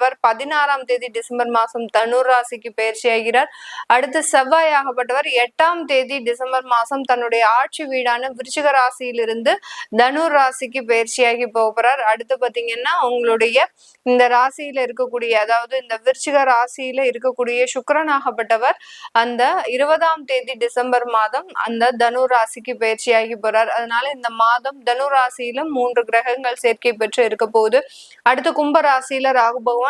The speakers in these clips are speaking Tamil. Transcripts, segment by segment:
ஆகப்பட்டவர் பதினாறாம் தேதி டிசம்பர் மாதம் தனுர் ராசிக்கு பயிற்சி ஆகிறார். அடுத்து செவ்வாய் ஆகப்பட்டவர் எட்டாம் தேதி டிசம்பர் மாதம் தன்னுடைய ஆட்சி வீடான விருச்சிக ராசியிலிருந்து தனுர் ராசிக்கு பயிற்சியாகி போகிறார். அடுத்து பாத்தீங்கன்னா உங்களுடைய இந்த ராசியில இருக்கக்கூடிய அதாவது இந்த விருச்சிக ராசியில இருக்கக்கூடிய சுக்கரனாகப்பட்டவர் அந்த இருபதாம் தேதி டிசம்பர் மாதம் அந்த தனு ராசிக்கு பயிற்சியாகி போறார் அதனால இந்த மாதம் தனு ராசியிலும் மூன்று கிரகங்கள் சேர்க்கை பெற்று இருக்க போகுது. அடுத்து கும்ப ராசியில ராகு பகவான்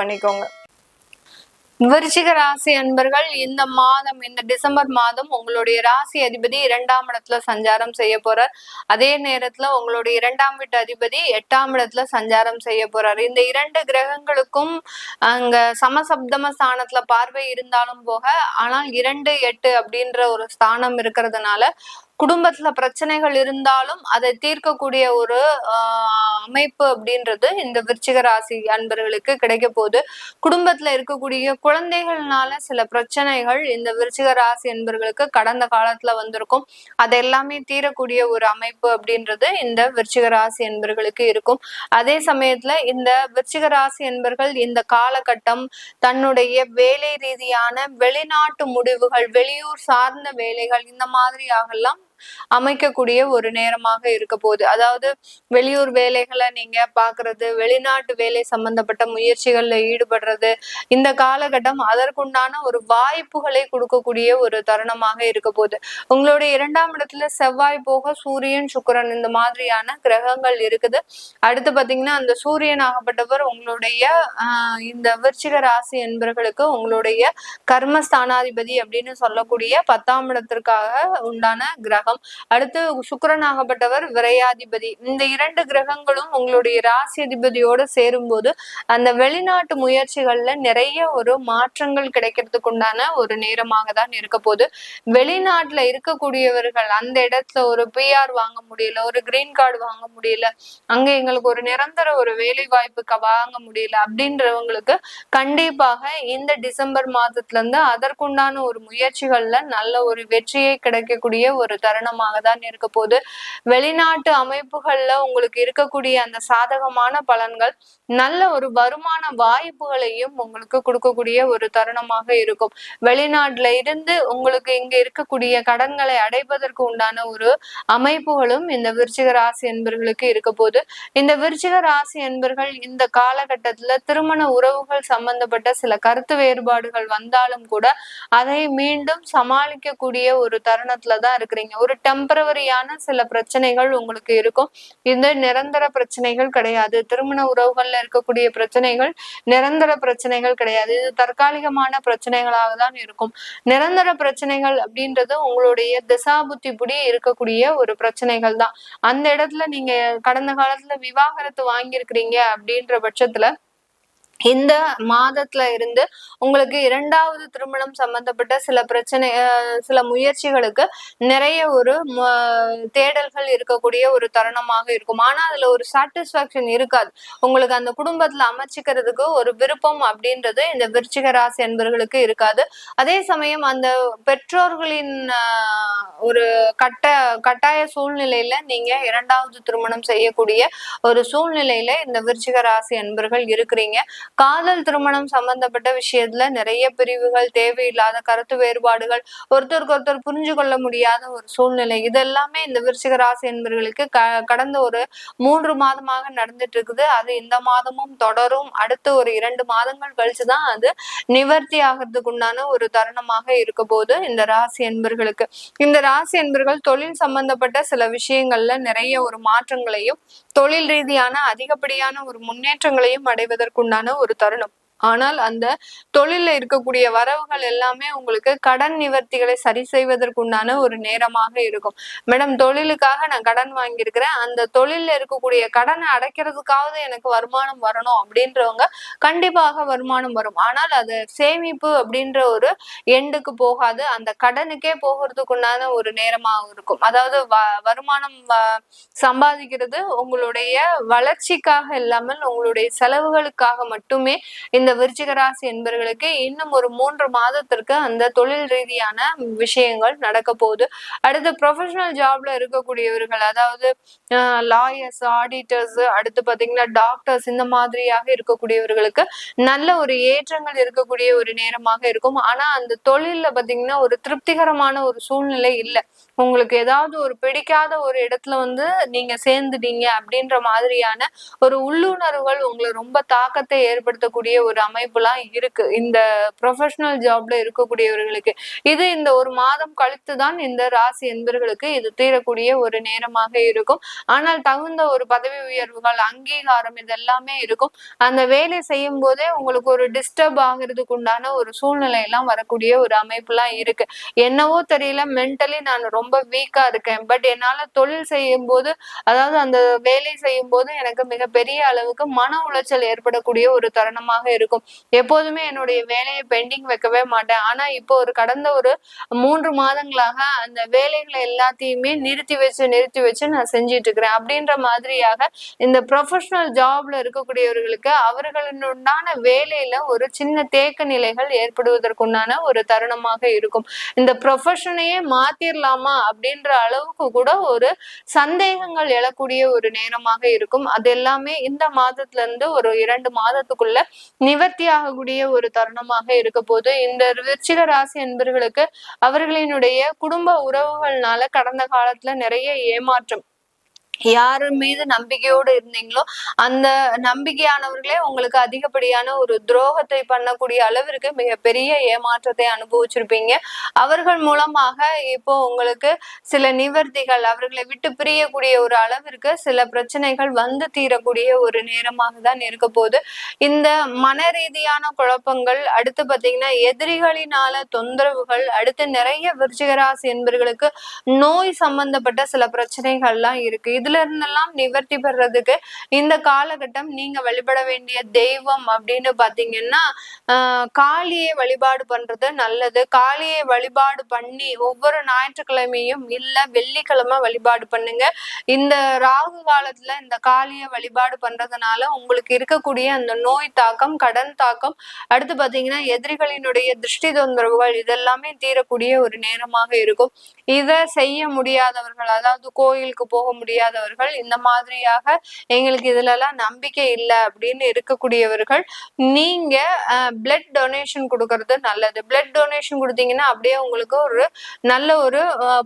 பண்ணிக்கோங்க. விருச்சிக ராசி அன்பர்கள் இந்த மாதம் இந்த டிசம்பர் மாதம் உங்களுடைய ராசி அதிபதி இரண்டாம் இடத்துல சஞ்சாரம் செய்ய போறார். அதே நேரத்துல உங்களுடைய இரண்டாம் வீட்டு அதிபதி எட்டாம் இடத்துல சஞ்சாரம் செய்ய போறார். இந்த இரண்டு கிரகங்களுக்கும் அங்க சமசப்தம ஸ்தானத்துல பார்வை இருந்தாலும் போக ஆனால் இரண்டு எட்டு அப்படின்ற ஒரு ஸ்தானம் இருக்கிறதுனால குடும்பத்துல பிரச்சனைகள் இருந்தாலும் அதை தீர்க்கக்கூடிய ஒரு அமைப்பு அப்படின்றது இந்த விருச்சிக ராசி அன்பர்களுக்கு கிடைக்க போகுது. குடும்பத்துல இருக்கக்கூடிய குழந்தைகள்னால சில பிரச்சனைகள் இந்த விருச்சிக ராசி அன்பர்களுக்கு கடந்த காலத்துல வந்திருக்கும். அது எல்லாமே தீரக்கூடிய ஒரு அமைப்பு அப்படின்றது இந்த விருச்சிக ராசி அன்பர்களுக்கு இருக்கும். அதே சமயத்துல இந்த விருச்சிக ராசி என்பர்கள் இந்த காலகட்டம் தன்னுடைய வேலை ரீதியான வெளிநாட்டு முடிவுகள் வெளியூர் சார்ந்த வேலைகள் இந்த மாதிரியாகலாம் அமைக்கக்கூடிய ஒரு நேரமாக இருக்க போகுது. அதாவது வெளியூர் வேலைகளை நீங்க பாக்குறது வெளிநாட்டு வேலை சம்பந்தப்பட்ட முயற்சிகள்ல ஈடுபடுறது இந்த காலகட்டம் அதற்குண்டான ஒரு வாய்ப்புகளை கொடுக்கக்கூடிய ஒரு தருணமாக இருக்க போகுது. உங்களுடைய இரண்டாம் இடத்துல செவ்வாய் போக சூரியன் சுக்கரன் இந்த மாதிரியான கிரகங்கள் இருக்குது. அடுத்து பாத்தீங்கன்னா அந்த சூரியன் ஆகப்பட்டவர் உங்களுடைய ஆஹ் இந்த விருச்சிக ராசி என்பவர்களுக்கு உங்களுடைய கர்மஸ்தானாதிபதி அப்படின்னு சொல்லக்கூடிய பத்தாம் இடத்திற்காக உண்டான கிரகம். கிரகம். அடுத்து சுக்கரன் ஆகப்பட்டவர் விரையாதிபதி. இந்த இரண்டு கிரகங்களும் உங்களுடைய ராசி அதிபதியோட சேரும்போது அந்த வெளிநாட்டு முயற்சிகள்ல நிறைய ஒரு மாற்றங்கள் கிடைக்கிறதுக்கு உண்டான ஒரு நேரமாக தான் இருக்க போது வெளிநாட்டுல இருக்கக்கூடியவர்கள் அந்த இடத்துல ஒரு பிஆர் வாங்க முடியல ஒரு கிரீன் கார்டு வாங்க முடியல அங்க எங்களுக்கு ஒரு நிரந்தர ஒரு வேலை வாய்ப்புக்கு வாங்க முடியல அப்படின்றவங்களுக்கு கண்டிப்பாக இந்த டிசம்பர் மாதத்துல இருந்து அதற்குண்டான ஒரு முயற்சிகள்ல நல்ல ஒரு வெற்றியை கிடைக்கக்கூடிய ஒரு தருணம் தருணமாக தான் இருக்க போது வெளிநாட்டு அமைப்புகள்ல உங்களுக்கு இருக்கக்கூடிய அந்த சாதகமான பலன்கள் நல்ல ஒரு வருமான வாய்ப்புகளையும் உங்களுக்கு கொடுக்கக்கூடிய ஒரு தருணமாக இருக்கும். வெளிநாட்டுல இருந்து உங்களுக்கு இங்க இருக்கக்கூடிய கடன்களை அடைப்பதற்கு உண்டான ஒரு அமைப்புகளும் இந்த விருச்சிக ராசி என்பர்களுக்கு இருக்க போது இந்த விருச்சிக ராசி என்பர்கள் இந்த காலகட்டத்துல திருமண உறவுகள் சம்பந்தப்பட்ட சில கருத்து வேறுபாடுகள் வந்தாலும் கூட அதை மீண்டும் சமாளிக்கக்கூடிய ஒரு தருணத்துல தான் இருக்கிறீங்க. ஒரு டெம்பரவரியான சில பிரச்சனைகள் உங்களுக்கு இருக்கும். இந்த நிரந்தர பிரச்சனைகள் கிடையாது. திருமண உறவுகள்ல இருக்கக்கூடிய பிரச்சனைகள் நிரந்தர பிரச்சனைகள் கிடையாது. இது தற்காலிகமான பிரச்சனைகளாக தான் இருக்கும். நிரந்தர பிரச்சனைகள் அப்படின்றது உங்களுடைய திசாபுத்தி புடி இருக்கக்கூடிய ஒரு பிரச்சனைகள் தான். அந்த இடத்துல நீங்க கடந்த காலத்துல விவாகரத்து வாங்கியிருக்கிறீங்க அப்படின்ற பட்சத்துல இந்த மாதத்துல இருந்து உங்களுக்கு இரண்டாவது திருமணம் சம்பந்தப்பட்ட சில பிரச்சனை சில முயற்சிகளுக்கு நிறைய ஒரு தேடல்கள் இருக்கக்கூடிய ஒரு தருணமாக இருக்கும். ஆனா அதுல ஒரு சாட்டிஸ்பாக்சன் இருக்காது. உங்களுக்கு அந்த குடும்பத்துல அமைச்சிக்கிறதுக்கு ஒரு விருப்பம் அப்படின்றது இந்த விருச்சிக ராசி என்பர்களுக்கு இருக்காது. அதே சமயம் அந்த பெற்றோர்களின் ஒரு கட்ட கட்டாய சூழ்நிலையில நீங்க இரண்டாவது திருமணம் செய்யக்கூடிய ஒரு சூழ்நிலையில இந்த விருச்சிக ராசி என்பர்கள் இருக்கிறீங்க. காதல் திருமணம் சம்பந்தப்பட்ட விஷயத்துல நிறைய பிரிவுகள் தேவையில்லாத கருத்து வேறுபாடுகள் ஒருத்தருக்கு ஒருத்தர் புரிஞ்சு கொள்ள முடியாத ஒரு சூழ்நிலை. இதெல்லாமே இந்த விருச்சிக ராசி என்பவர்களுக்கு க கடந்த ஒரு மூன்று மாதமாக நடந்துட்டு இருக்குது அது இந்த மாதமும் தொடரும். அடுத்து ஒரு இரண்டு மாதங்கள் கழிச்சுதான் அது நிவர்த்தி ஆகிறதுக்கு உண்டான ஒரு தருணமாக இருக்க போது இந்த ராசி என்பர்களுக்கு இந்த ராசி என்பர்கள் தொழில் சம்பந்தப்பட்ட சில விஷயங்கள்ல நிறைய ஒரு மாற்றங்களையும் தொழில் ரீதியான அதிகப்படியான ஒரு முன்னேற்றங்களையும் அடைவதற்குண்டான ஒரு தருணம். ஆனால் அந்த தொழில இருக்கக்கூடிய வரவுகள் எல்லாமே உங்களுக்கு கடன் நிவர்த்திகளை சரி செய்வதற்குண்டான ஒரு நேரமாக இருக்கும். மேடம் தொழிலுக்காக நான் கடன் வாங்கியிருக்கிறேன். அந்த தொழிலில் இருக்கக்கூடிய கடனை அடைக்கிறதுக்காவது எனக்கு வருமானம் வரணும் அப்படின்றவங்க கண்டிப்பாக வருமானம் வரும். ஆனால் அது சேமிப்பு அப்படின்ற ஒரு எண்டுக்கு போகாது. அந்த கடனுக்கே போகிறதுக்குண்டான ஒரு நேரமாக இருக்கும். அதாவது வருமானம் சம்பாதிக்கிறது உங்களுடைய வளர்ச்சிக்காக இல்லாமல் உங்களுடைய செலவுகளுக்காக மட்டுமே இந்த இந்த விருச்சிக ராசி என்பவர்களுக்கு இன்னும் ஒரு மூன்று மாதத்திற்கு அந்த தொழில் ரீதியான விஷயங்கள் நடக்க போகுது. அடுத்து ப்ரொஃபஷனல் ஜாப்ல இருக்கக்கூடியவர்கள் அதாவது லாயர்ஸ் ஆடிட்டர்ஸ் அடுத்து பாத்தீங்கன்னா டாக்டர்ஸ் இந்த மாதிரியாக இருக்கக்கூடியவர்களுக்கு நல்ல ஒரு ஏற்றங்கள் இருக்கக்கூடிய ஒரு நேரமாக இருக்கும். ஆனா அந்த தொழில்ல பாத்தீங்கன்னா ஒரு திருப்திகரமான ஒரு சூழ்நிலை இல்லை. உங்களுக்கு ஏதாவது ஒரு பிடிக்காத ஒரு இடத்துல வந்து நீங்க சேர்ந்துட்டீங்க அப்படின்ற மாதிரியான ஒரு உள்ளுணர்வுகள் உங்களை ரொம்ப தாக்கத்தை ஏற்படுத்தக்கூடிய ஒரு அமைப்புலாம் இருக்கு. இந்த ப்ரொஃபஷனல் ஜாப்ல இருக்கக்கூடியவர்களுக்கு. இது இந்த ஒரு மாதம் கழித்து தான் இந்த ராசி என்பர்களுக்கு இது தீரக்கூடிய ஒரு நேரமாக இருக்கும். ஆனால் தகுந்த ஒரு பதவி உயர்வுகள் அங்கீகாரம் இதெல்லாமே இருக்கும். அந்த வேலை செய்யும் போதே உங்களுக்கு ஒரு டிஸ்டர்ப் ஆகிறதுக்கு உண்டான ஒரு சூழ்நிலை எல்லாம் வரக்கூடிய ஒரு அமைப்புலாம் இருக்கு. என்னவோ தெரியல மென்டலி நான் ரொம்ப ரொம்ப வீக்கா இருக்கேன். பட் என்னால தொழில் செய்யும் போது அதாவது அந்த வேலை செய்யும் போது எனக்கு மிகப்பெரிய அளவுக்கு மன உளைச்சல் ஏற்படக்கூடிய ஒரு தருணமாக இருக்கும். இருக்கும் எப்போதுமே என்னுடைய வேலையை பெண்டிங் வைக்கவே மாட்டேன். ஆனா இப்போ ஒரு கடந்த ஒரு மூன்று மாதங்களாக அந்த வேலைகளை எல்லாத்தையுமே நிறுத்தி வச்சு நிறுத்தி வச்சு நான் செஞ்சிட்டு இருக்கிறேன். அப்படின்ற மாதிரியாக இந்த ப்ரொஃபஷனல் ஜாப்ல இருக்கக்கூடியவர்களுக்கு அவர்களுண்டான வேலையில ஒரு சின்ன தேக்க நிலைகள் ஏற்படுவதற்குண்டான ஒரு தருணமாக இருக்கும். இந்த ப்ரொஃபஷனையே மாத்திரலாமா அப்படின்ற அளவுக்கு கூட ஒரு சந்தேகங்கள் எழக்கூடிய ஒரு நேரமாக இருக்கும். அது எல்லாமே இந்த மாதத்துல இருந்து ஒரு இரண்டு மாதத்துக்குள்ள நிவர்த்தி ஆகக்கூடிய ஒரு தருணமாக இருக்க போது இந்த விருச்சிக ராசி என்பர்களுக்கு அவர்களினுடைய குடும்ப உறவுகள்னால கடந்த காலத்துல நிறைய ஏமாற்றம் யாரு மீது நம்பிக்கையோடு இருந்தீங்களோ அந்த நம்பிக்கையானவர்களே உங்களுக்கு அதிகப்படியான ஒரு துரோகத்தை பண்ணக்கூடிய அளவிற்கு மிகப்பெரிய ஏமாற்றத்தை அனுபவிச்சிருப்பீங்க. அவர்கள் மூலமாக இப்போ உங்களுக்கு சில நிவர்த்திகள் அவர்களை விட்டு பிரியக்கூடிய ஒரு அளவிற்கு சில பிரச்சனைகள் வந்து தீரக்கூடிய ஒரு நேரமாக தான் இருக்க போது இந்த மன ரீதியான குழப்பங்கள் அடுத்து பாத்தீங்கன்னா எதிரிகளினால தொந்தரவுகள் அடுத்து நிறைய விருச்சிகராசி என்பவர்களுக்கு நோய் சம்பந்தப்பட்ட சில பிரச்சனைகள்லாம் இருக்கு. இது இதுல இருந்தெல்லாம் நிவர்த்தி பெறதுக்கு இந்த காலகட்டம் நீங்க வழிபட வேண்டிய தெய்வம் அப்படின்னு பாத்தீங்கன்னா ஆஹ் காளியை வழிபாடு பண்றது நல்லது. காளியை வழிபாடு பண்ணி ஒவ்வொரு ஞாயிற்றுக்கிழமையும் இல்ல வெள்ளிக்கிழமை வழிபாடு பண்ணுங்க. இந்த ராகு காலத்துல இந்த காளியை வழிபாடு பண்றதுனால உங்களுக்கு இருக்கக்கூடிய அந்த நோய் தாக்கம் கடன் தாக்கம் அடுத்து பாத்தீங்கன்னா எதிரிகளினுடைய திருஷ்டி தொந்தரவுகள் இதெல்லாமே தீரக்கூடிய ஒரு நேரமாக இருக்கும். இதை செய்ய முடியாதவர்கள் அதாவது கோயிலுக்கு போக முடியாத இல்லாதவர்கள் இந்த மாதிரியாக எங்களுக்கு இதுல எல்லாம் நம்பிக்கை இல்லை அப்படின்னு இருக்கக்கூடியவர்கள் நீங்க பிளட் டொனேஷன் கொடுக்கறது நல்லது. பிளட் டொனேஷன் கொடுத்தீங்கன்னா அப்படியே உங்களுக்கு ஒரு நல்ல ஒரு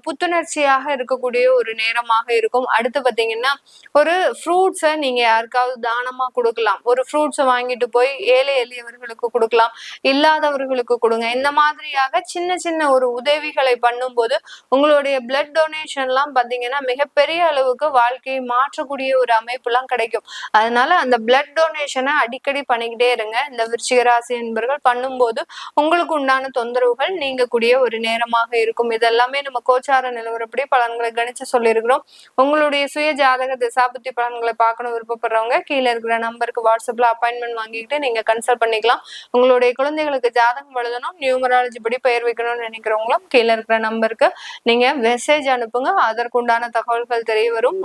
புத்துணர்ச்சியாக இருக்கக்கூடிய ஒரு நேரமாக இருக்கும். அடுத்து பாத்தீங்கன்னா ஒரு ஃப்ரூட்ஸை நீங்க யாருக்காவது தானமா கொடுக்கலாம். ஒரு ஃப்ரூட்ஸை வாங்கிட்டு போய் ஏழை எளியவர்களுக்கு கொடுக்கலாம். இல்லாதவர்களுக்கு கொடுங்க. இந்த மாதிரியாக சின்ன சின்ன ஒரு உதவிகளை பண்ணும்போது உங்களுடைய பிளட் டொனேஷன் எல்லாம் பாத்தீங்கன்னா மிகப்பெரிய அளவுக்கு வாழ்க்கையை மாற்றக்கூடிய ஒரு அமைப்புலாம் கிடைக்கும். அதனால அந்த பிளட் டொனேஷனை அடிக்கடி பண்ணிக்கிட்டே இருங்க. இந்த விருச்சிக ராசி என்பர்கள் பண்ணும்போது உங்களுக்கு உண்டான தொந்தரவுகள் நீங்கக்கூடிய ஒரு நேரமாக இருக்கும். இதெல்லாமே நம்ம கோச்சார நிலவரப்படி பலன்களை கணிச்சு சொல்லியிருக்கிறோம். உங்களுடைய சுய ஜாதக திசாபுத்தி பலன்களை பார்க்கணும் விருப்பப்படுறவங்க கீழே இருக்கிற நம்பருக்கு வாட்ஸ்அப்ல அப்பாயின்மெண்ட் வாங்கிக்கிட்டு நீங்க கன்சல்ட் பண்ணிக்கலாம். உங்களுடைய குழந்தைகளுக்கு ஜாதகம் எழுதணும் நியூமராலஜி படி பெயர் வைக்கணும்னு நினைக்கிறவங்களும் கீழே இருக்கிற நம்பருக்கு நீங்க மெசேஜ் அனுப்புங்க. அதற்குண்டான தகவல்கள் தெரிய வரும்.